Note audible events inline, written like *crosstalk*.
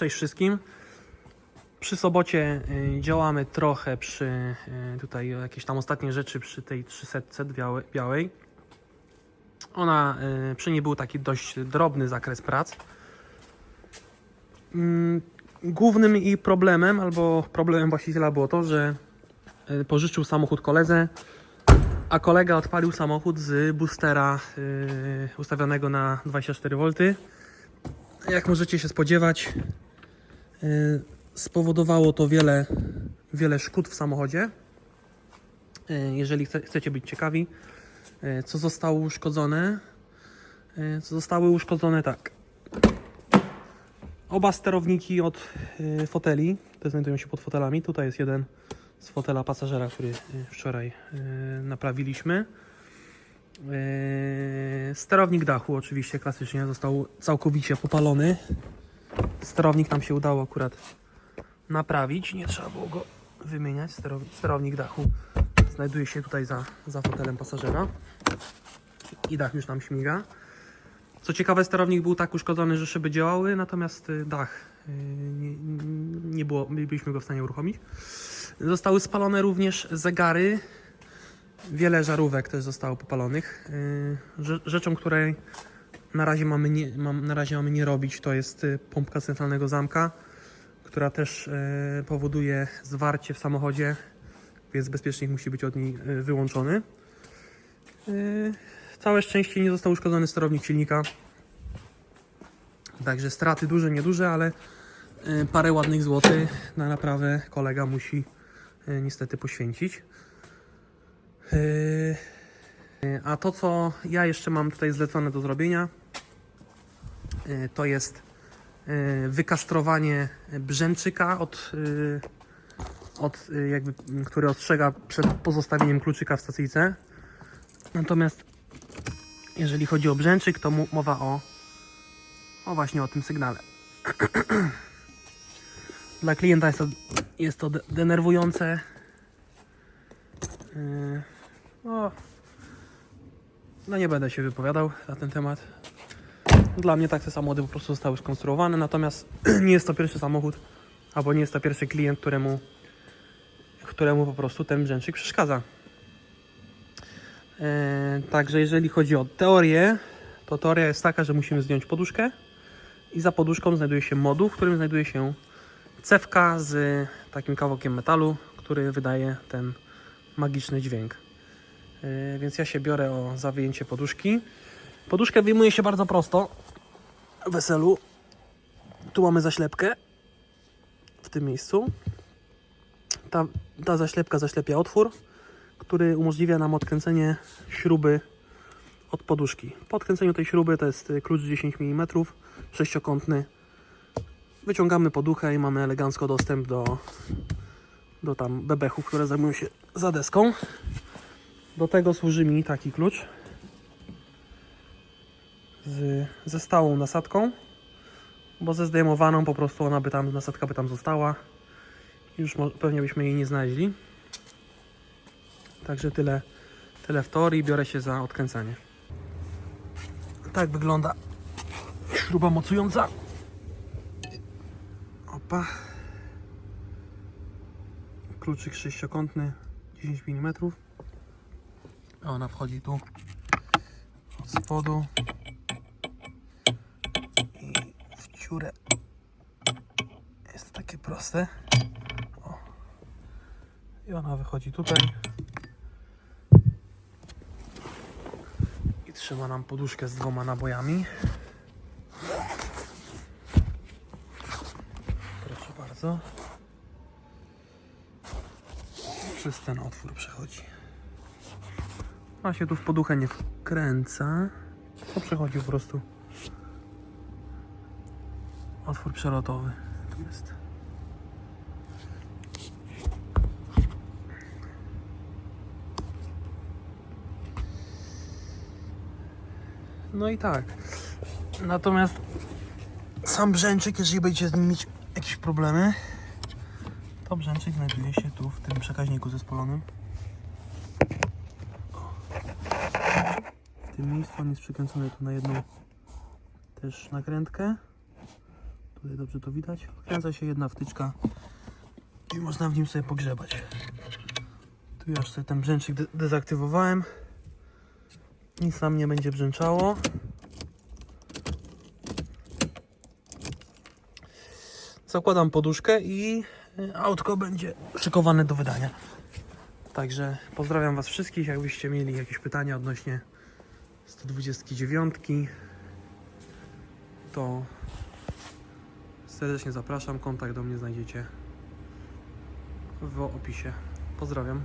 Cześć wszystkim. Przy sobocie y, działamy trochę przy y, tutaj jakieś tam ostatnie rzeczy przy tej 300 białe- białej. Ona, y, przy niej był taki dość drobny zakres prac. Mm, Głównym i problemem, albo problemem właściciela było to, że pożyczył samochód koledze, a kolega odpalił samochód z boostera ustawionego na 24V. Jak możecie się spodziewać, spowodowało to wiele, wiele szkód w samochodzie. Y, Jeżeli chce, chcecie być ciekawi, y, co zostało uszkodzone, co zostały uszkodzone tak. Oba sterowniki od foteli, te znajdują się pod fotelami. Tutaj jest jeden z fotela pasażera, który wczoraj naprawiliśmy. Sterownik dachu oczywiście klasycznie został całkowicie popalony. Sterownik nam się udało akurat naprawić, nie trzeba było go wymieniać. Sterow- Sterownik dachu znajduje się tutaj za, za fotelem pasażera i dach już nam śmiga. Co ciekawe, sterownik był tak uszkodzony, że szyby działały, natomiast y, dach y, nie, nie było, nie byliśmy go w stanie uruchomić. Zostały spalone również zegary, Wiele żarówek też zostało popalonych. Rze- Rzeczą, której na razie mamy nie, mam, na razie mamy nie robić, to jest y, pompka centralnego zamka, która też y, powoduje zwarcie w samochodzie, więc bezpiecznik musi być od niej y, wyłączony. Całe szczęście nie został uszkodzony sterownik silnika. Także straty duże, nieduże, ale parę ładnych złotych na naprawę kolega musi niestety poświęcić. A to, co ja jeszcze mam tutaj zlecone do zrobienia, yy, to jest yy, wykastrowanie brzęczyka, od, yy, od, jakby, który ostrzega przed pozostawieniem kluczyka w stacyjce. Natomiast jeżeli chodzi o brzęczyk, to mowa o, o właśnie o tym sygnale. *clears throat* Dla klienta jest to, jest to de- denerwujące. No, no nie będę się wypowiadał na ten temat. Dla mnie tak te samochody po prostu zostały skonstruowane, natomiast *clears throat* nie jest to pierwszy samochód, albo nie jest to pierwszy klient, któremu, któremu po prostu ten brzęczyk przeszkadza. Yy, Także jeżeli chodzi o teorię, to teoria jest taka, że musimy zdjąć poduszkę i za poduszką znajduje się moduł, w którym znajduje się cewka z takim kawałkiem metalu, który wydaje ten magiczny dźwięk. Yy, Więc ja się biorę o za wyjęcie poduszki. Poduszkę wyjmuje się bardzo prosto. Weselu. Tu mamy zaślepkę. W tym miejscu. Ta, ta zaślepka zaślepia otwór, który umożliwia nam odkręcenie śruby od poduszki. Po odkręceniu tej śruby to jest y, klucz 10 mm, sześciokątny. Wyciągamy poduchę i mamy elegancko dostęp do, do tam bebechów, które zajmują się za deską. Do tego służy mi taki klucz z, ze stałą nasadką, bo ze zdejmowaną po prostu ona by tam, nasadka by tam została. Już pewnie byśmy jej nie znaleźli. Także tyle, tyle w teorii. Biorę się za odkręcanie. Tak wygląda śruba mocująca. Opa. Kluczyk sześciokątny 10 mm. Ona wchodzi tu od spodu i w dziurę. Jest takie proste. O. I ona wychodzi tutaj i trzyma nam poduszkę z dwoma nabojami. Proszę bardzo. Przez ten otwór przechodzi. A się tu w poduchę nie wkręca. To przechodzi po prostu. Otwór przelotowy. Tu jest. No i tak. Natomiast sam brzęczyk, jeżeli będziecie mieć jakieś problemy, to brzęczyk znajduje się tu w tym przekaźniku zespolonym. Tym miejscu on jest przykręcony tu na jedną też nakrętkę. Tutaj dobrze to widać. Wkręca się jedna wtyczka i można w nim sobie pogrzebać. Tu już sobie ten brzęczyk de- dezaktywowałem. Nic nam nie będzie brzęczało. Zakładam poduszkę i y, autko będzie szykowane do wydania. Także pozdrawiam Was wszystkich. Jakbyście mieli jakieś pytania odnośnie 129, to serdecznie zapraszam. Kontakt do mnie znajdziecie w opisie. Pozdrawiam.